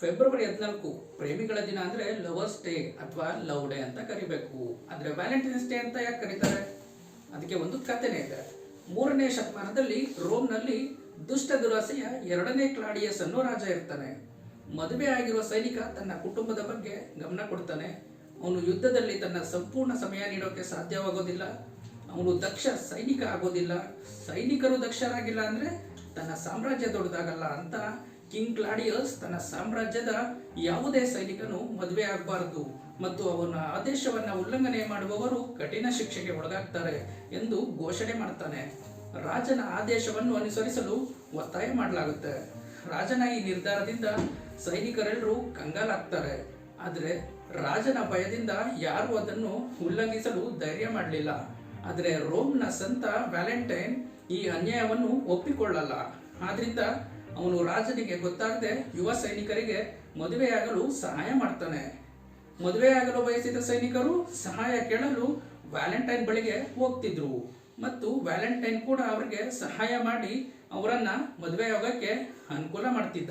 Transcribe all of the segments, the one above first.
February ಹದಿನಾಲ್ಕು ಪ್ರೇಮಿಗಳ ದಿನ ಅಂದ್ರೆ ಲವರ್ಸ್ ಡೇ ಅಥವಾ ಲವ್ ಡೇ ಅಂತ ಕರಿಬೇಕು. ಆದ್ರೆ ವ್ಯಾಲೆಂಟೈನ್ಸ್ ಡೇ ಅಂತ ಯಾಕೆ ಕರೀತಾರೆ? ಅದಕ್ಕೆ ಒಂದು ಕಥೆನೇ ಇದೆ. ಮೂರನೇ ಶತಮಾನದಲ್ಲಿ ರೋಮ್ನಲ್ಲಿ ದುಷ್ಟ ದುರಾಸೆಯ ಎರಡನೇ ಕ್ಲಾಡಿಯಸ್ ಅನ್ನೋ ರಾಜ ಇರ್ತಾನೆ. ಮದುವೆ ಆಗಿರುವ ಸೈನಿಕ ತನ್ನ ಕುಟುಂಬದ ಬಗ್ಗೆ ಗಮನ ಕೊಡ್ತಾನೆ. ಅವನು ಯುದ್ಧದಲ್ಲಿ ತನ್ನ ಸಂಪೂರ್ಣ ಸಮಯ ನೀಡೋಕೆ ಸಾಧ್ಯವಾಗೋದಿಲ್ಲ. ಅವನು ದಕ್ಷ ಸೈನಿಕ ಆಗೋದಿಲ್ಲ. ಸೈನಿಕರು ದಕ್ಷರಾಗಿಲ್ಲ ಅಂದ್ರೆ ತನ್ನ ಸಾಮ್ರಾಜ್ಯ ದೊಡ್ಡದಾಗಲ್ಲ ಅಂತ ಕಿಂಗ್ ಕ್ಲಾಡಿಯಸ್ ತನ್ನ ಸಾಮ್ರಾಜ್ಯದ ಯಾವುದೇ ಸೈನಿಕನು ಮದುವೆ ಆಗಬಾರದು ಮತ್ತು ಅವನ ಆದೇಶವನ್ನ ಉಲ್ಲಂಘನೆ ಮಾಡುವವರು ಕಠಿಣ ಶಿಕ್ಷೆಗೆ ಒಳಗಾಗ್ತಾರೆ ಎಂದು ಘೋಷಣೆ ಮಾಡ್ತಾನೆ. ರಾಜನ ಆದೇಶವನ್ನು ಅನುಸರಿಸಲು ಒತ್ತಾಯ ಮಾಡಲಾಗುತ್ತೆ. ರಾಜನ ಈ ನಿರ್ಧಾರದಿಂದ ಸೈನಿಕರೆಲ್ಲರೂ ಕಂಗಾಲಾಗ್ತಾರೆ. ಆದರೆ ರಾಜನ ಭಯದಿಂದ ಯಾರು ಅದನ್ನು ಉಲ್ಲಂಘಿಸಲು ಧೈರ್ಯ ಮಾಡಲಿಲ್ಲ. ಆದರೆ ರೋಮ್ನ ಸಂತ ವ್ಯಾಲೆಂಟೈನ್ ಈ ಅನ್ಯಾಯವನ್ನು ಒಪ್ಪಿಕೊಳ್ಳಲ್ಲ. ಆದ್ರಿಂದ ಅವನು ರಾಜನಿಗೆ ಗೊತ್ತಾಗದೆ ಯುವ ಸೈನಿಕರಿಗೆ ಮದುವೆಯಾಗಲು ಸಹಾಯ ಮಾಡ್ತಾನೆ. ಮದುವೆಯಾಗಲು ಬಯಸಿದ ಸೈನಿಕರು ಸಹಾಯ ಕೇಳಲು ವ್ಯಾಲೆಂಟೈನ್ ಬಳಿಗೆ ಹೋಗ್ತಿದ್ರು. ಮತ್ತು ವ್ಯಾಲೆಂಟೈನ್ ಕೂಡ ಅವರಿಗೆ ಸಹಾಯ ಮಾಡಿ ಅವರನ್ನ ಮದುವೆಯಾಗೋಕ್ಕೆ ಅನುಕೂಲ ಮಾಡ್ತಿದ್ದ.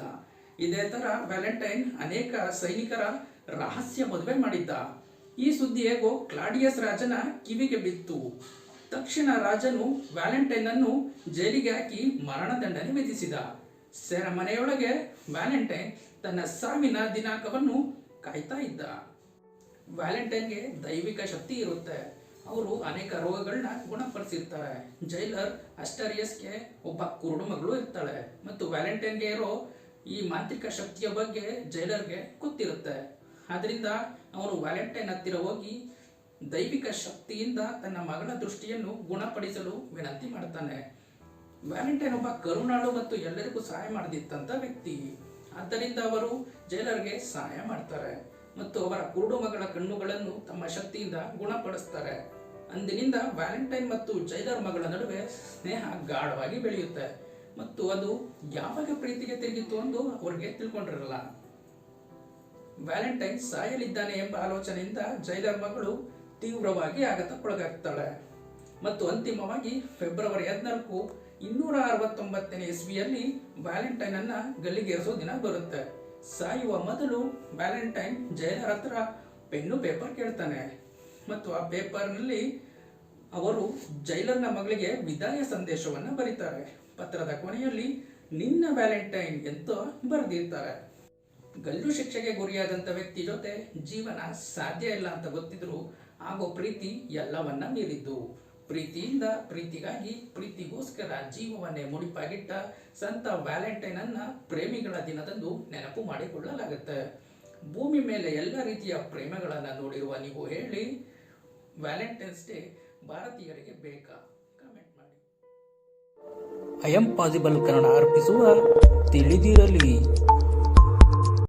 ಇದೇ ತರ ವ್ಯಾಲೆಂಟೈನ್ ಅನೇಕ ಸೈನಿಕರ ರಹಸ್ಯ ಮದುವೆ ಮಾಡಿದ್ದ. ಈ ಸುದ್ದಿ ಹೇಗೋ ಕ್ಲಾಡಿಯಸ್ ರಾಜನ ಕಿವಿಗೆ ಬಿತ್ತು. ತಕ್ಷಣ ರಾಜನು ವ್ಯಾಲೆಂಟೈನ್ ಅನ್ನು ಜೈಲಿಗೆ ಹಾಕಿ ಮರಣದಂಡನೆ ವಿಧಿಸಿದ. ಸೆರೆಮನೆಯೊಳಗೆ ವ್ಯಾಲೆಂಟೈನ್ ತನ್ನ ಸಾವಿನ ದಿನಾಂಕವನ್ನು ಕಾಯ್ತಾ ಇದ್ದ. ವ್ಯಾಲೆಂಟೈನ್ಗೆ ದೈವಿಕ ಶಕ್ತಿ ಇರುತ್ತೆ. ಅವರು ಅನೇಕ ರೋಗಗಳನ್ನ ಗುಣಪಡಿಸಿರ್ತಾರೆ. ಜೈಲರ್ ಅಸ್ಟರಿಯಸ್ಗೆ ಒಬ್ಬ ಕುರುಡು ಮಗಳು ಇರ್ತಾಳೆ. ಮತ್ತು ವ್ಯಾಲೆಂಟೈನ್ಗೆ ಇರೋ ಈ ಮಾಂತ್ರಿಕ ಶಕ್ತಿಯ ಬಗ್ಗೆ ಜೈಲರ್ಗೆ ಗೊತ್ತಿರುತ್ತೆ. ಆದ್ರಿಂದ ಅವನು ವ್ಯಾಲೆಂಟೈನ್ ಹತ್ತಿರ ಹೋಗಿ ದೈವಿಕ ಶಕ್ತಿಯಿಂದ ತನ್ನ ಮಗಳ ದೃಷ್ಟಿಯನ್ನು ಗುಣಪಡಿಸಲು ವಿನಂತಿ ಮಾಡ್ತಾನೆ. ವ್ಯಾಲೆಂಟೈನ್ ಒಬ್ಬ ಕರುಣಾಳು ಮತ್ತು ಎಲ್ಲರಿಗೂ ಸಹಾಯ ಮಾಡದಿತ್ತಂತ ವ್ಯಕ್ತಿ. ಆದ್ದರಿಂದ ಅವರು ಜೈಲರ್ಗೆ ಸಹಾಯ ಮಾಡ್ತಾರೆ ಮತ್ತು ಅವರ ಕುರುಡು ಮಗಳ ಕಣ್ಣುಗಳನ್ನು ತಮ್ಮ ಶಕ್ತಿಯಿಂದ ಗುಣಪಡಿಸ್ತಾರೆ. ಅಂದಿನಿಂದ ವ್ಯಾಲೆಂಟೈನ್ ಮತ್ತು ಜೈಲರ್ ಮಗಳ ನಡುವೆ ಸ್ನೇಹ ಗಾಢವಾಗಿ ಬೆಳೆಯುತ್ತೆ ಮತ್ತು ಅದು ಯಾವಾಗ ಪ್ರೀತಿಗೆ ತಿರುಗಿತು ಎಂದು ಅವರಿಗೆ ತಿಳ್ಕೊಂಡಿರಲ್ಲ. ವ್ಯಾಲೆಂಟೈನ್ ಸಾಯಲಿದ್ದಾನೆ ಎಂಬ ಆಲೋಚನೆಯಿಂದ ಜೈಲರ್ ಮಗಳು ತೀವ್ರವಾಗಿ ಆಘಾತಕ್ಕೊಳಗಾಗ್ತಾಳೆ. ಮತ್ತು ಅಂತಿಮವಾಗಿ ಫೆಬ್ರವರಿ ಹದಿನಾಲ್ಕು ಇನ್ನೂರ ಅರವತ್ತೊಂಬತ್ತನೇ ಇಸ್ವಿಯಲ್ಲಿ ವ್ಯಾಲೆಂಟೈನ್ ಅನ್ನ ಗಲ್ಲಿಗೇರಿಸೋ ದಿನ ಬರುತ್ತೆ. ಸಾಯುವ ಮೊದಲು ವ್ಯಾಲೆಂಟೈನ್ ಜೈಲರ್ ಹತ್ರ ಪೆನ್ನು ಪೇಪರ್ ಕೇಳ್ತಾನೆ. ಮತ್ತು ಆ ಪೇಪರ್ನಲ್ಲಿ ಅವರು ಜೈಲರ್ನ ಮಗಳಿಗೆ ವಿದಾಯ ಸಂದೇಶವನ್ನ ಬರೀತಾರೆ. ಪತ್ರದ ಕೊನೆಯಲ್ಲಿ, ನಿನ್ನ ವ್ಯಾಲೆಂಟೈನ್ ಎಂದು ಬರೆದಿರ್ತಾರೆ. ಗಲ್ಲು ಶಿಕ್ಷೆಗೆ ಗುರಿಯಾದಂಥ ವ್ಯಕ್ತಿ ಜೊತೆ ಜೀವನ ಸಾಧ್ಯ ಇಲ್ಲ ಅಂತ ಗೊತ್ತಿದ್ರು ಆಗೋ ಪ್ರೀತಿ ಎಲ್ಲವನ್ನ ಮೀರಿದ್ದು. ಪ್ರೀತಿಯಿಂದ, ಪ್ರೀತಿಗಾಗಿ, ಪ್ರೀತಿಗೋಸ್ಕರ ಜೀವವನ್ನೇ ಮುಡಿಪಾಗಿಟ್ಟ ಸಂತ ವ್ಯಾಲೆಂಟೈನ್ ಅನ್ನ ಪ್ರೇಮಿಗಳ ದಿನದಂದು ನೆನಪು ಮಾಡಿಕೊಳ್ಳಲಾಗುತ್ತೆ. ಭೂಮಿ ಮೇಲೆ ಎಲ್ಲ ರೀತಿಯ ಪ್ರೇಮಗಳನ್ನು ನೋಡಿರುವ ನೀವು ಹೇಳಿ, ವ್ಯಾಲೆಂಟೈನ್ಸ್ ಡೇ ಭಾರತೀಯರಿಗೆ ಬೇಕಾ? ಕಮೆಂಟ್ ಮಾಡಿ. ಐ ಎಂ ಪಾಸಿಬಲ್ ಕನ್ನಡ ಅರ್ಪಿಸುವ ತಿಳಿದಿರಲಿ.